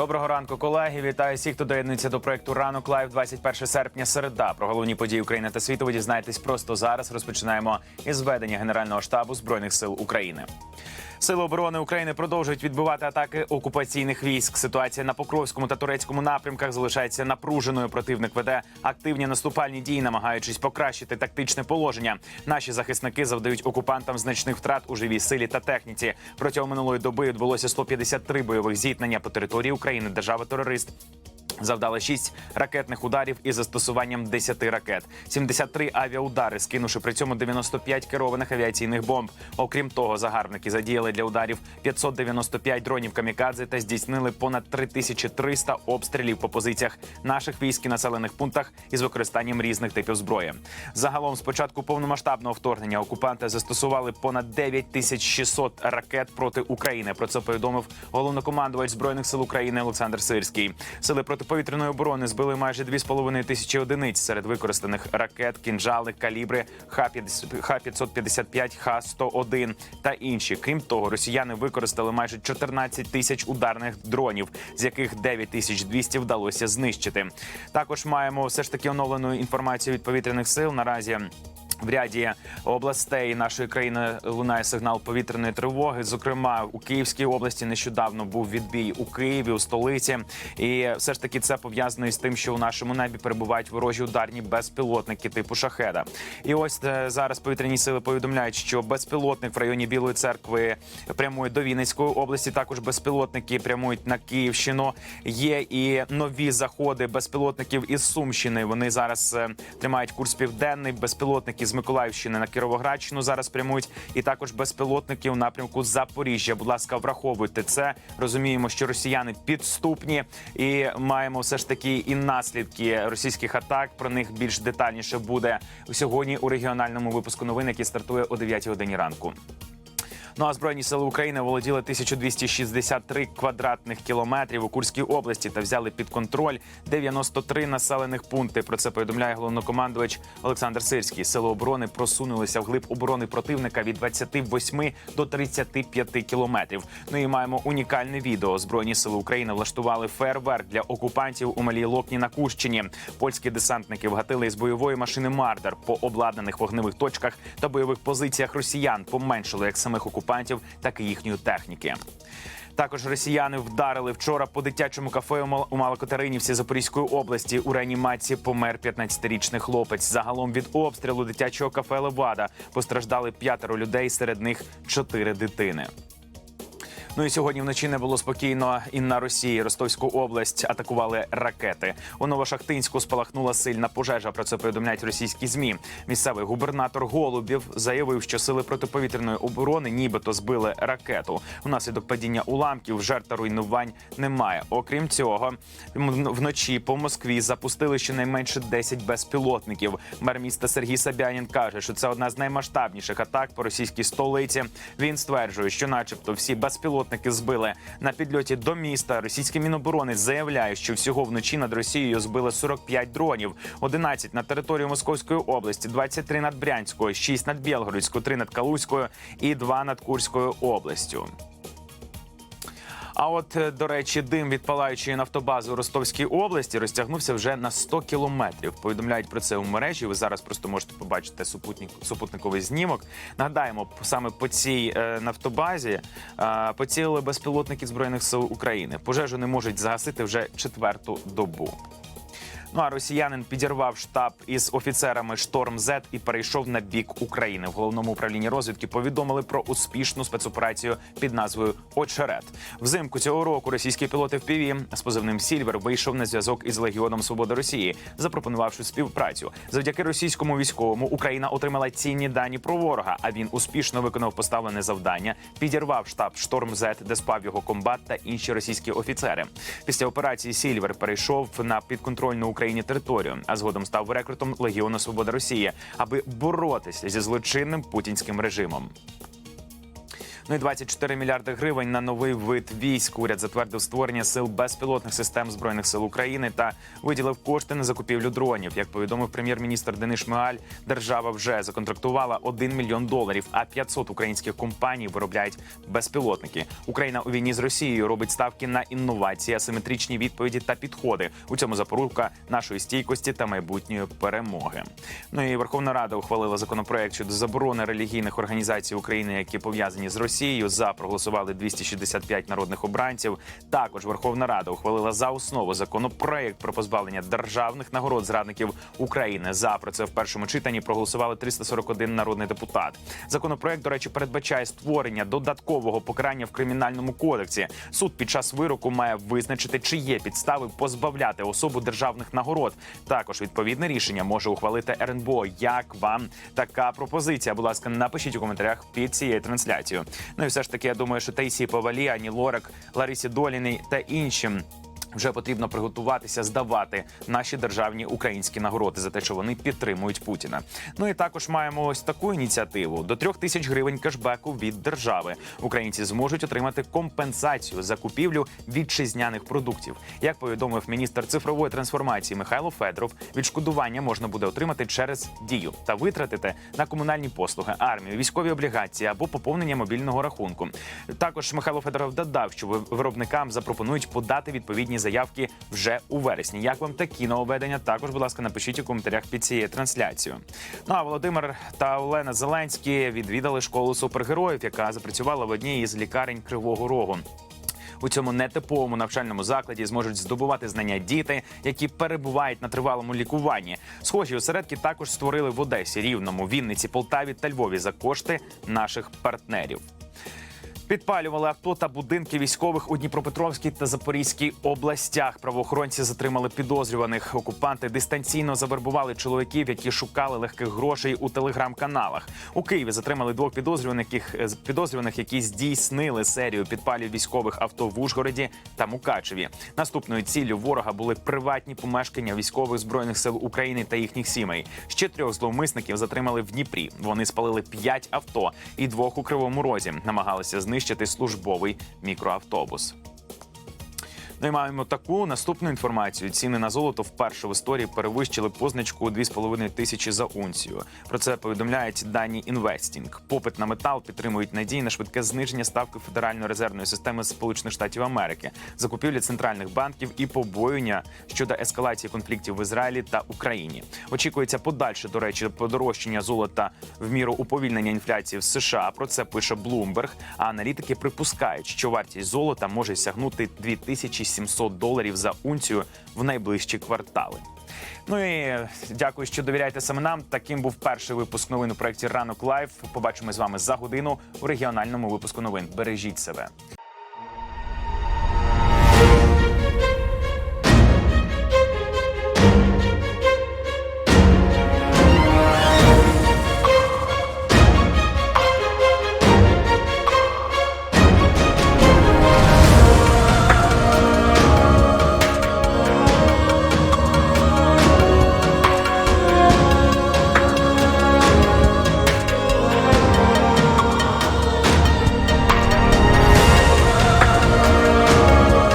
Доброго ранку, колеги. Вітаю всіх, хто доєднується до проекту Ранок Лайв 21 серпня. Середа. Про головні події України та світу ви дізнаєтесь просто зараз. Розпочинаємо із ведення Генерального штабу збройних сил України. Сили оборони України продовжують відбивати атаки окупаційних військ. Ситуація на Покровському та турецькому напрямках залишається напруженою. Противник веде активні наступальні дії, намагаючись покращити тактичне положення. Наші захисники завдають окупантам значних втрат у живій силі та техніці. Протягом минулої доби відбулося 153 бойових зіткнення по території України. Держава терорист Завдали 6 ракетних ударів із застосуванням 10 ракет, 73 авіаудари, скинувши при цьому 95 керованих авіаційних бомб. Окрім того, загарбники задіяли для ударів 595 дронів камікадзе та здійснили понад 3300 обстрілів по позиціях наших військ і населених пунктах із використанням різних типів зброї. Загалом, з початку повномасштабного вторгнення, окупанти застосували понад 9600 ракет проти України. Про це повідомив головнокомандувач збройних сил України Олександр Сирський. Сили протиповітряної оборони збили майже 2,5 тисячі одиниць серед використаних ракет, кінжали, калібри Х-555, Х-101 та інші. Крім того, росіяни використали майже 14 тисяч ударних дронів, з яких 9200 вдалося знищити. Також маємо все ж таки оновлену інформацію від повітряних сил. Наразі в ряді областей нашої країни лунає сигнал повітряної тривоги. Зокрема, у Київській області нещодавно був відбій у Києві, у столиці, і все ж таки це пов'язано із тим, що у нашому небі перебувають ворожі ударні безпілотники типу шахеда. І ось е, зараз повітряні сили повідомляють, що безпілотник в районі Білої церкви прямує до Вінницької області. Також безпілотники прямують на Київщину. Є і нові заходи безпілотників із Сумщини. Вони зараз е, тримають курс південний. Безпілотники з Миколаївщини на Кіровоградщину зараз прямують, і також безпілотники у напрямку Запоріжжя. Будь ласка, враховуйте це. Розуміємо, що росіяни підступні, і маємо все ж таки і наслідки російських атак. Про них більш детальніше буде сьогодні у регіональному випуску новин, який стартує о 9 годині ранку. Ну а збройні сили України володіли 1263 квадратних кілометрів у Курській області та взяли під контроль 93 населених пункти. Про це повідомляє головнокомандувач Олександр Сирський. Сили оборони просунулися вглиб оборони противника від 28 до 35 кілометрів. Ну і маємо унікальне відео. Збройні сили України влаштували фейерверк для окупантів у малій Локні на Курщині. Польські десантники вгатили із бойової машини Мардер по обладнаних вогневих точках та бойових позиціях росіян. Поменшили як самих окупантів, так і їхньої техніки. Також росіяни вдарили вчора по дитячому кафе у Малокатеринівці Запорізької області. У реанімації помер 15-річний хлопець. Загалом від обстрілу дитячого кафе Левада постраждали п'ятеро людей, серед них чотири дитини. Ну і сьогодні вночі не було спокійно і на Росії. Ростовську область атакували ракети. У Новошахтинську спалахнула сильна пожежа. Про це повідомляють російські змі. Місцевий губернатор Голубів заявив, що сили протиповітряної оборони нібито збили ракету. Унаслідок падіння уламків жертв руйнувань немає. Окрім цього, вночі по Москві запустили щонайменше 10 безпілотників. Мер міста Сергій Сабянін каже, що це одна з наймасштабніших атак по російській столиці. Він стверджує, що, начебто, всі безпілотники збили на підльоті до міста. Російський міноборони заявляє, що всього вночі над Росією збили 45 дронів, 11 на територію Московської області, 23 над Брянською, 6 над Білгородською, 3 над Калузькою і 2 над Курською областю. А от, е, до речі, дим від палаючої нафтобази у Ростовській області розтягнувся вже на 100 кілометрів. Повідомляють про це у мережі. Ви зараз просто можете побачити супутник, супутниковий знімок. Нагадаємо, саме по цій е, нафтобазі е, поцілили безпілотники збройних сил України. Пожежу не можуть загасити вже четверту добу. Ну а росіянин підірвав штаб із офіцерами Шторм Зет і перейшов на бік України. В головному управлінні розвідки повідомили про успішну спецоперацію під назвою Очерет. Взимку цього року російський пілот FPV з позивним Сільвер вийшов на зв'язок із Легіоном Свободи Росії, запропонувавши співпрацю. Завдяки російському військовому Україна отримала цінні дані про ворога. А він успішно виконав поставлене завдання, підірвав штаб Шторм Зет, де спав його комбат та інші російські офіцери. Після операції Сільвер перейшов на підконтрольну Україні територію, а згодом став рекрутом Легіону Свобода Росії, аби боротися зі злочинним путінським режимом. Ну і 24 мільярди гривень на новий вид військ. Уряд затвердив створення сил безпілотних систем збройних сил України та виділив кошти на закупівлю дронів. Як повідомив прем'єр-міністр Денис Шмигаль, держава вже законтрактувала 1 мільйон доларів, а 500 українських компаній виробляють безпілотники. Україна у війні з Росією робить ставки на інновації, асиметричні відповіді та підходи. У цьому запорука нашої стійкості та майбутньої перемоги. Ну і Верховна Рада ухвалила законопроект щодо заборони релігійних організацій України, які пов'язані з Росією. За проголосували 265 народних обранців. Також Верховна Рада ухвалила за основу законопроект про позбавлення державних нагород зрадників України. За про це в першому читанні проголосували 341 народний депутат. Законопроект, до речі, передбачає створення додаткового покарання в кримінальному кодексі. Суд під час вироку має визначити, чи є підстави позбавляти особу державних нагород. Також відповідне рішення може ухвалити РНБО. Як вам така пропозиція? Будь ласка, напишіть у коментарях під цією трансляцією. Ну і все ж таки, я думаю, що Тейсі Павалі, Ані Лорак, Ларисі Доліній та іншим. Вже потрібно приготуватися здавати наші державні українські нагороди за те, що вони підтримують Путіна. Ну і також маємо ось таку ініціативу: до трьох тисяч гривень кешбеку від держави. Українці зможуть отримати компенсацію за купівлю вітчизняних продуктів. Як повідомив міністр цифрової трансформації Михайло Федоров, відшкодування можна буде отримати через дію та витратити на комунальні послуги, армію, військові облігації або поповнення мобільного рахунку. Також Михайло Федоров додав, що виробникам запропонують подати відповідні заявки вже у вересні. Як вам такі нововведення? Також, будь ласка, напишіть у коментарях під цією трансляцією. Ну а Володимир та Олена Зеленські відвідали школу супергероїв, яка запрацювала в одній із лікарень Кривого Рогу. У цьому нетиповому навчальному закладі зможуть здобувати знання діти, які перебувають на тривалому лікуванні. Схожі осередки також створили в Одесі, Рівному, Вінниці, Полтаві та Львові за кошти наших партнерів. Підпалювали авто та будинки військових у Дніпропетровській та Запорізькій областях. Правоохоронці затримали підозрюваних. Окупанти дистанційно завербували чоловіків, які шукали легких грошей у телеграм-каналах. У Києві затримали двох підозрюваних, яких- підозрюваних, які здійснили серію підпалів військових авто в Ужгороді та Мукачеві. Наступною ціллю ворога були приватні помешкання військових збройних сил України та їхніх сімей. Ще трьох зловмисників затримали в Дніпрі. Вони спалили п'ять авто і двох у кривому розі. Намагалися знищити службовий мікроавтобус. Ну і маємо таку наступну інформацію. Ціни на золото вперше в історії перевищили позначку у 2,5 тисячі за унцію. Про це повідомляють дані інвестінг. Попит на метал підтримують надії на швидке зниження ставки Федеральної резервної системи Сполучених Штатів Америки, закупівлі центральних банків і побоювання щодо ескалації конфліктів в Ізраїлі та Україні. Очікується подальше, до речі, подорожчання золота в міру уповільнення інфляції в США. Про це пише Bloomberg. А аналітики припускають, що вартість золота може сягнути 2700 доларів за унцію в найближчі квартали. Ну і дякую, що довіряєте саме нам. Таким був перший випуск новин у проєкті Ранок Лайв. Побачимо з вами за годину у регіональному випуску новин. Бережіть себе.